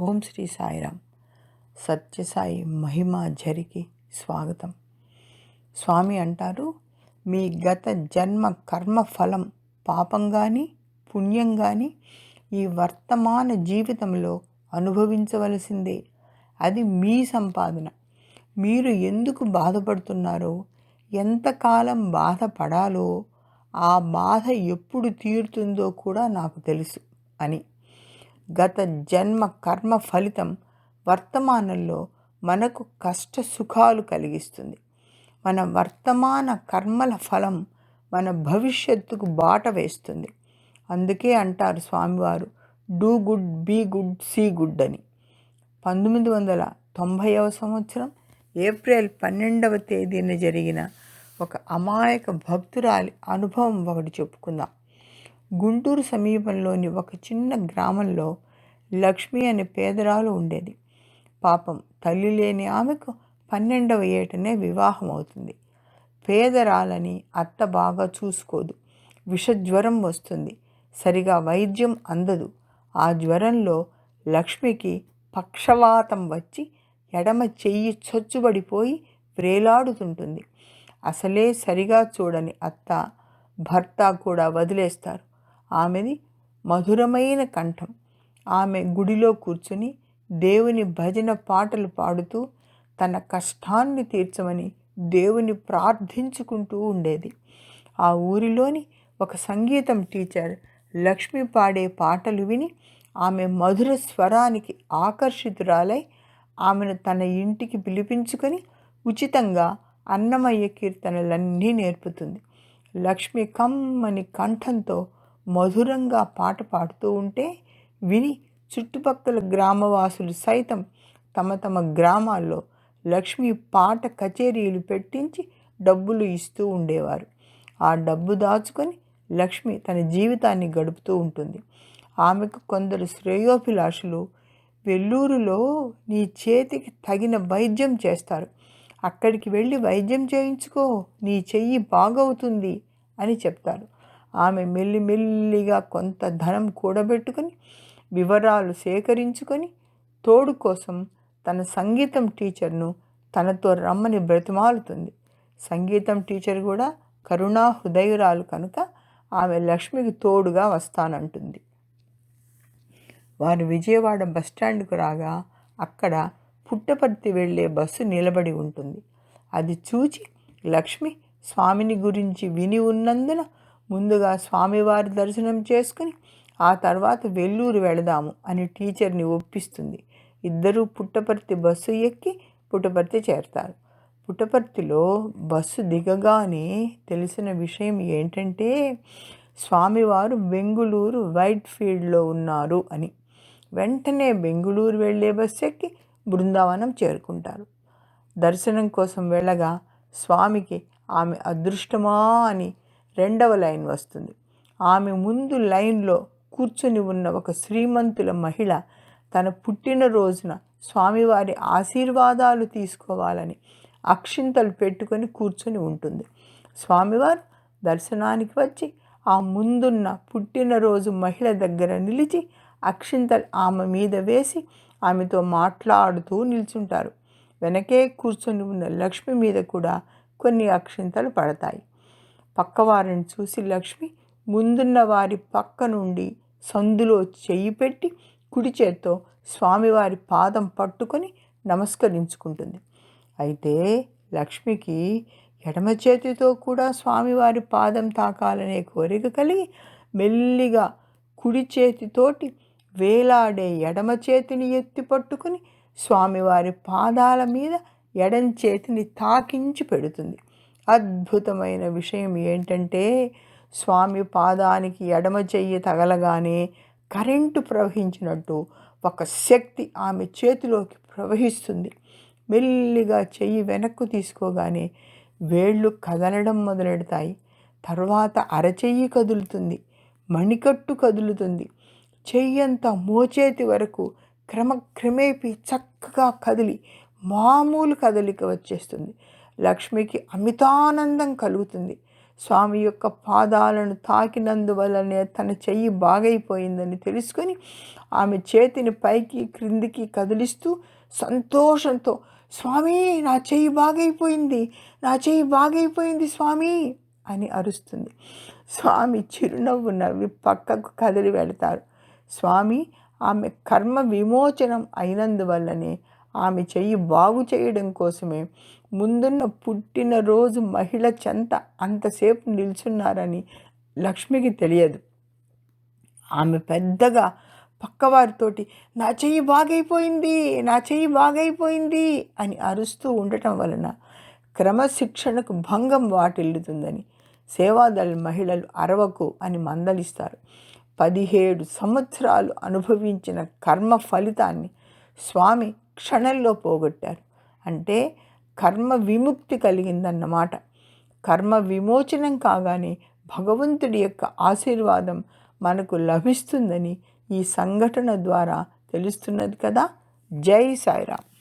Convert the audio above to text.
ఓం శ్రీ సాయిరామ్. సత్యసాయి మహిమ జరిగి స్వాగతం. స్వామి అంటారు మీ గత జన్మ కర్మ ఫలం పాపం కానీ పుణ్యం కానీ ఈ వర్తమాన జీవితంలో అనుభవించవలసిందే. అది మీ సంపాదన. మీరు ఎందుకు బాధపడుతున్నారో ఎంతకాలం బాధపడాలో ఆ బాధ ఎప్పుడు తీరుతుందో కూడా నాకు తెలుసు అని. గత జన్మ కర్మ ఫలితం వర్తమానంలో మనకు కష్ట సుఖాలు కలిగిస్తుంది. మన వర్తమాన కర్మల ఫలం మన భవిష్యత్తుకు బాట వేస్తుంది. అందుకే అంటారు స్వామివారు do good be good see good అని. పంతొమ్మిది వందల తొంభైవ సంవత్సరం ఏప్రిల్ పన్నెండవ తేదీన జరిగిన ఒక అమాయక భక్తురాలి అనుభవం ఒకటి చెప్పుకుందాం. గుంటూరు సమీపంలోని ఒక చిన్న గ్రామంలో లక్ష్మి అనే పేదరాలు ఉండేది. పాపం తల్లి లేని ఆమెకు పన్నెండవ ఏటనే వివాహం అవుతుంది. పేదరాలని అత్త బాగా చూసుకోదు. విషజ్వరం వస్తుంది. సరిగా వైద్యం అందదు. ఆ జ్వరంలో లక్ష్మికి పక్షవాతం వచ్చి ఎడమ చెయ్యి చొచ్చుబడిపోయి వ్రేలాడుతుంటుంది అసలే సరిగా చూడని అత్త భర్త కూడా వదిలేస్తారు. ఆమెది మధురమైన కంఠం. ఆమె గుడిలో కూర్చుని దేవుని భజన పాటలు పాడుతూ తన కష్టాన్ని తీర్చమని దేవుని ప్రార్థించుకుంటూ ఉండేది. ఆ ఊరిలోని ఒక సంగీతం టీచర్ లక్ష్మి పాడే పాటలు విని ఆమె మధుర స్వరానికి ఆకర్షితురాలై ఆమెను తన ఇంటికి పిలిపించుకొని ఉచితంగా అన్నమయ్య కీర్తనలన్నీ నేర్పుతుంది. లక్ష్మి కమ్మని కంఠంతో మధురంగా పాట పాడుతూ ఉంటే విని చుట్టుపక్కల గ్రామవాసులు సైతం తమ తమ గ్రామాల్లో లక్ష్మి పాట కచేరీలు పెట్టించి డబ్బులు ఇస్తూ ఉండేవారు. ఆ డబ్బు దాచుకొని లక్ష్మి తన జీవితాన్ని గడుపుతూ ఉంటుంది. ఆమెకు కొందరు శ్రేయోభిలాషులు వెల్లూరులో నీ చేతికి తగిన వైద్యం చేస్తారు. అక్కడికి వెళ్ళి వైద్యం చేయించుకో నీ చెయ్యి బాగవుతుంది అని చెప్తారు. ఆమె మెల్లిమెల్లిగా కొంత ధనం కూడబెట్టుకొని వివరాలు సేకరించుకొని తోడు కోసం తన సంగీతం టీచర్ను తనతో రమ్మని బ్రతిమాలుతుంది. సంగీతం టీచర్ కూడా కరుణా హృదయురాలు కనుక ఆమె లక్ష్మికి తోడుగా వస్తానంటుంది. వారు విజయవాడ బస్టాండ్కు రాగా అక్కడ పుట్టపర్తి వెళ్ళే బస్సు నిలబడి ఉంటుంది. అది చూచి లక్ష్మి స్వామిని గురించి విని ఉన్నందున ముందుగా స్వామివారి దర్శనం చేసుకుని ఆ తర్వాత వెల్లూరు వెళదాము అని టీచర్ని ఒప్పిస్తుంది. ఇద్దరూ పుట్టపర్తి బస్సు ఎక్కి పుట్టపర్తి చేరతారు. పుట్టపర్తిలో బస్సు దిగగానే తెలిసిన విషయం ఏంటంటే స్వామివారు బెంగుళూరు వైట్ ఫీల్డ్లో ఉన్నారు అని. వెంటనే బెంగుళూరు వెళ్ళే బస్సు ఎక్కి బృందావనం చేరుకుంటారు. దర్శనం కోసం వెళ్ళగా స్వామికి ఆమె అదృష్టమా అని రెండవ లైన్ వస్తుంది. ఆమె ముందు లైన్లో కూర్చొని ఉన్న ఒక శ్రీమంతుల మహిళ తన పుట్టినరోజున స్వామివారి ఆశీర్వాదాలు తీసుకోవాలని అక్షింతలు పెట్టుకొని కూర్చొని ఉంటుంది. స్వామివారు దర్శనానికి వచ్చి ఆ ముందున్న పుట్టినరోజు మహిళ దగ్గర నిలిచి అక్షింతలు ఆమె మీద వేసి ఆమెతో మాట్లాడుతూ నిల్చుంటారు. వెనకే కూర్చొని ఉన్న లక్ష్మి మీద కూడా కొన్ని అక్షింతలు పడతాయి. పక్కవారిని చూసి లక్ష్మి ముందున్న వారి పక్క నుండి సందులో చెయ్యి పెట్టి కుడి చేత్తో స్వామివారి పాదం పట్టుకొని నమస్కరించుకుంటుంది. అయితే లక్ష్మికి ఎడమ చేతితో కూడా స్వామివారి పాదం తాకాలనే కోరిక కలిగి మెల్లిగా కుడి చేతితోటి వేలాడే ఎడమ చేతిని ఎత్తి పట్టుకుని స్వామివారి పాదాల మీద ఎడం చేతిని తాకించి పెడుతుంది. అద్భుతమైన విషయం ఏంటంటే స్వామి పాదానికి ఎడమ చెయ్యి తగలగానే కరెంటు ప్రవహించినట్టు ఒక శక్తి ఆమె చేతిలోకి ప్రవహిస్తుంది. మెల్లిగా చెయ్యి వెనక్కు తీసుకోగానే వేళ్ళు కదలడం మొదలెడతాయి. తర్వాత అరచెయ్యి కదులుతుంది. మణికట్టు కదులుతుంది. చెయ్యంతా మోచేతి వరకు క్రమక్రమేపీ చక్కగా కదిలి మామూలు కదలిక వచ్చేస్తుంది. లక్ష్మికి అమితానందం కలుగుతుంది. స్వామి యొక్క పాదాలను తాకినందువలనే తన చెయ్యి బాగైపోయిందని తెలుసుకొని ఆమె చేతిని పైకి క్రిందికి కదిలిస్తూ సంతోషంతో స్వామి నా చెయ్యి బాగైపోయింది నా చెయ్యి బాగైపోయింది స్వామి అని అరుస్తుంది. స్వామి చిరునవ్వు నవ్వి పక్కకు కదిలి వెళతారు. స్వామి ఆమె కర్మ విమోచనం అయినందువల్లనే ఆమె చెయ్యి బాగు చేయడం కోసమే ముందున్న పుట్టినరోజు మహిళ చెంత అంతసేపు నిల్చున్నారని లక్ష్మికి తెలియదు. ఆమె పెద్దగా పక్కవారితోటి నా చెయ్యి బాగైపోయింది నా చెయ్యి బాగైపోయింది అని అరుస్తూ ఉండటం వలన క్రమశిక్షణకు భంగం వాటిల్లుతుందని సేవాదళ మహిళలు అరవకు అని మందలిస్తారు. పదిహేడు సంవత్సరాలు అనుభవించిన కర్మ ఫలితాన్ని స్వామి క్షణంలో పోగొట్టారు. అంటే కర్మ విముక్తి కలిగిందన్నమాట. కర్మ విమోచనం కాగానే భగవంతుడి యొక్క ఆశీర్వాదం మనకు లభిస్తుందని ఈ సంఘటన ద్వారా తెలుస్తున్నది కదా. జై సాయిరామ్.